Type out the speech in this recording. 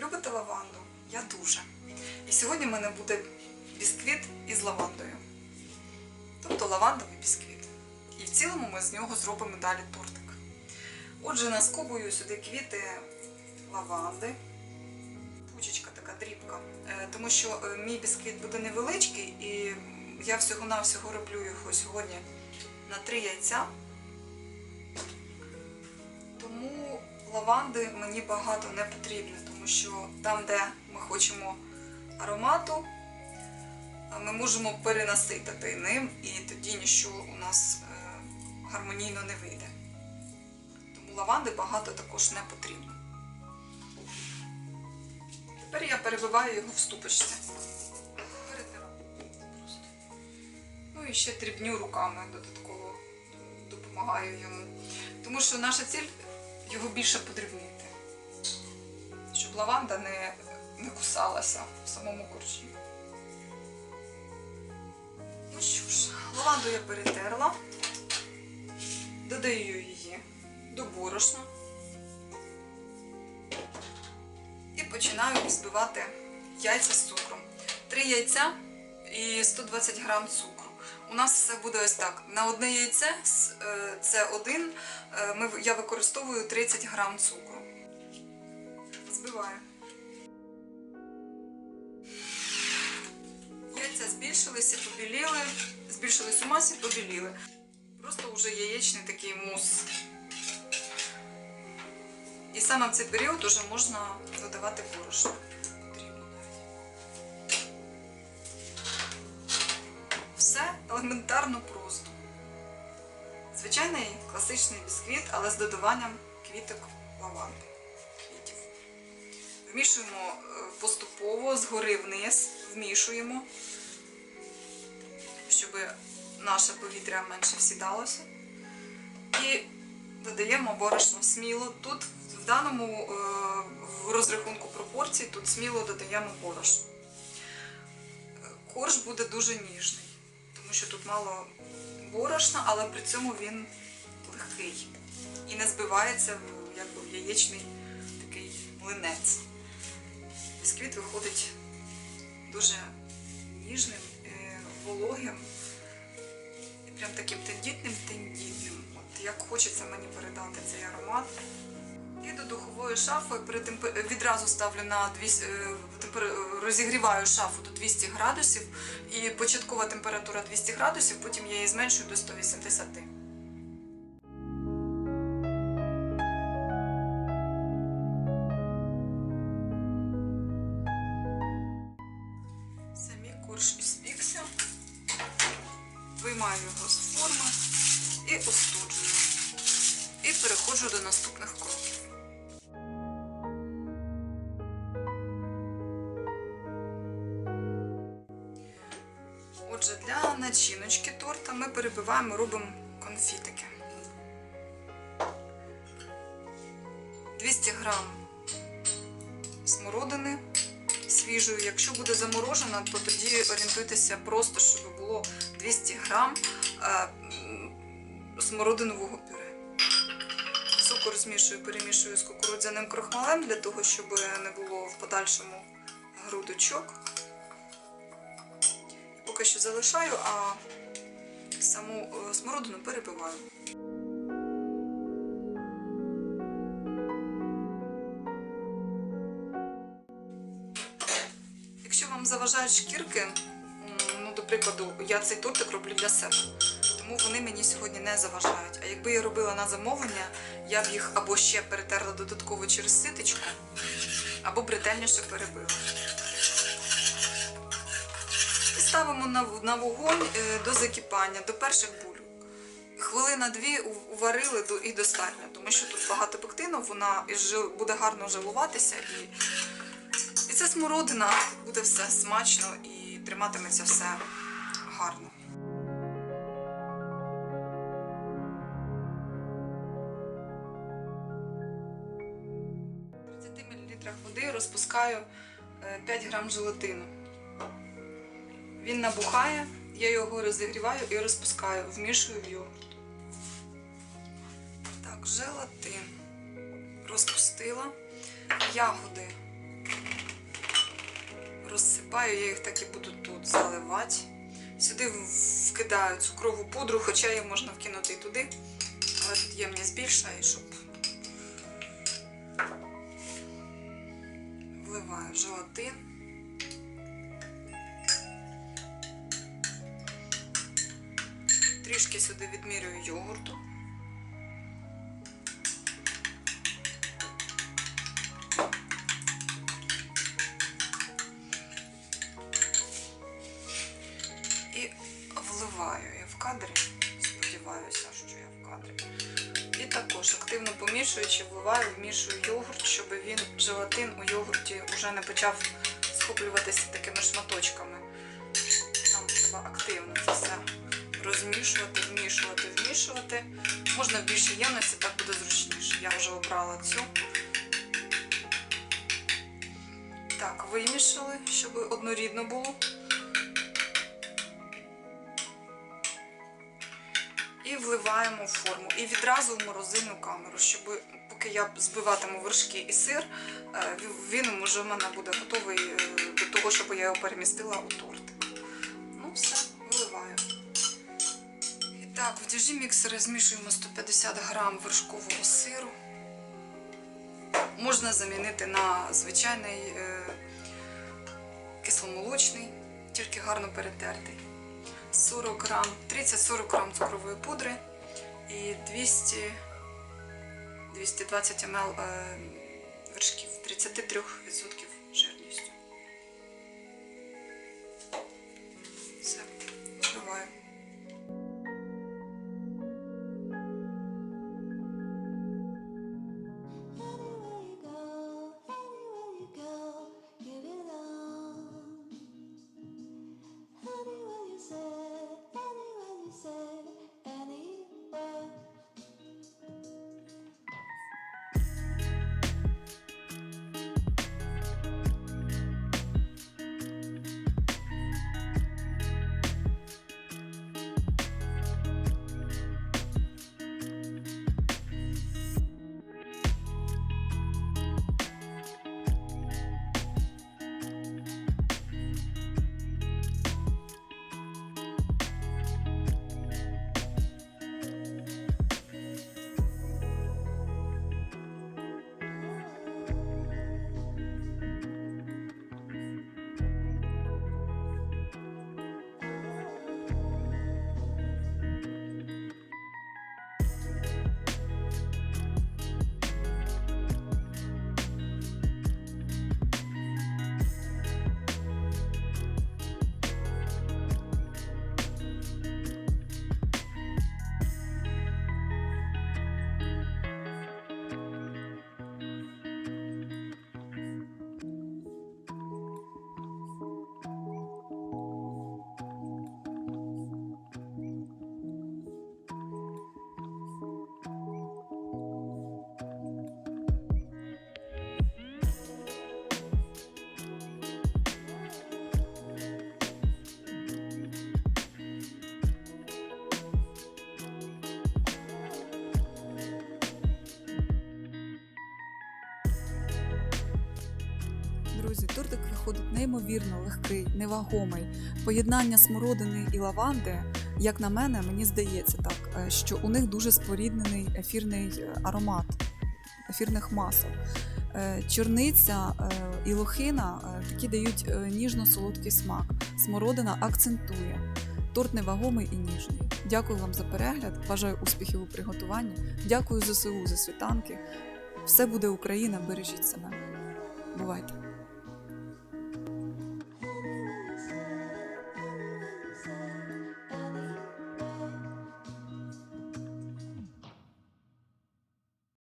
любите лаванду? Я дуже. І сьогодні в мене буде бісквіт із лавандою. Тобто лавандовий бісквіт. І в цілому ми з нього зробимо далі тортик. Отже, наскубую сюди квіти лаванди. Пучечка така дрібка. Е, Тому що е, мій бісквіт буде невеличкий, і я всього-навсього роблю його сьогодні на три яйця. Лаванди мені багато не потрібно, тому що там, де ми хочемо аромату, ми можемо перенаситити ним, і тоді нічого у нас е, гармонійно не вийде. Тому лаванди багато також не потрібно. Тепер я перебиваю його в ступочці. Ну і ще дрібню руками додатково допомагаю йому. Тому що наша ціль його більше подрібнити, щоб лаванда не, не кусалася в самому коржі. Ну що ж, лаванду я перетерла, додаю її до борошна і починаю збивати яйця з цукром. Три яйця і 120 грам цукру. У нас все буде ось так. На одне яйце е, це один. е, я використовую 30 грам цукру. Збиваю. Яйця збільшилися, побіліли, збільшились у масі, побіліли. Просто вже яєчний такий мус. І саме в цей період вже можна додавати борошно. Елементарно просто. Звичайний класичний бісквіт, але з додаванням квіток лаванди. Квітів. Вмішуємо е, поступово згори вниз, вмішуємо, щоб наше повітря менше всідалося. І додаємо борошно сміло. Тут в даному е, в розрахунку пропорцій тут сміло додаємо борошно. Корж буде дуже ніжний, тому що тут мало борошна, але при цьому він легкий і не збивається якби, в яєчний такий млинець. Бісквіт виходить дуже ніжним, е, вологим прям таким тендітним тендітним. От як хочеться мені передати цей аромат. І до духової шафи відразу ставлю на 200, е, розігріваю шафу до 200 градусів і початкова температура 200 градусів, потім я її зменшую до 180. Самі корж іспікся, виймаю його з форми і остуджую. І переходжу до наступних кроків. Начиночки торта ми перебиваємо, робимо конфітики. 200 грам смородини свіжої. Якщо буде заморожена, то тоді орієнтуйтеся просто, щоб було 200 грам е, смородинового пюре. Цукор змішую, перемішую з кукурудзяним крохмалем для того, щоб не було в подальшому грудочок. Поки що залишаю, а саму е, смородину перебиваю. Якщо вам заважають шкірки, ну, до прикладу, я цей тортик роблю для себе, тому вони мені сьогодні не заважають. А якби я робила на замовлення, я б їх або ще перетерла додатково через ситечку, або б ретельніше перебила. Ставимо на, на вогонь е, до закипання, до перших бульок. Хвилина-дві уварили і достатньо, тому що тут багато пектину, вона буде гарно жилуватися. І, і це смородина, буде все смачно і триматиметься все гарно. 30 мл води розпускаю е, 5 грам желатину. Він набухає, я його розігріваю і розпускаю, вмішую в йогурт. Так, желатин розпустила, ягоди розсипаю, я їх так і буду тут заливати. Сюди вкидаю цукрову пудру, хоча її можна вкинути і туди. Але тут ємність більша, і щоб вливаю желатин. Трішки сюди відмірюю йогурту. І вливаю я в кадрі. Сподіваюся, що я в кадрі. І також активно помішуючи, вливаю, вмішую йогурт, щоб він желатин у йогурті вже не почав схоплюватися такими шматочками. Нам треба активно це все розмішувати, вмішувати, вмішувати. Можна в більшій ємності, так буде зручніше. Я вже обрала цю. Так, вимішали, щоб однорідно було. І вливаємо в форму. І відразу в морозильну камеру, щоб поки я збиватиму вершки і сир, е, він уже в мене буде готовий е, до того, щоб я його перемістила у торт. Так, в діжі міксера змішуємо 150 грам вершкового сиру. Можна замінити на звичайний е, кисломолочний, тільки гарно перетертий. 40 грам, 30-40 грам цукрової пудри і 200 220 мл е, вершків 33% тортик виходить неймовірно легкий, невагомий. Поєднання смородини і лаванди, як на мене, мені здається так, е, що у них дуже споріднений ефірний е, аромат ефірних масел. Е, Чорниця і лохина такі дають ніжно-солодкий смак. Смородина акцентує. Торт невагомий і ніжний. Дякую вам за перегляд. Бажаю успіхів у приготуванні. Дякую ЗСУ за світанки. Все буде Україна, бережіть себе. Бувайте!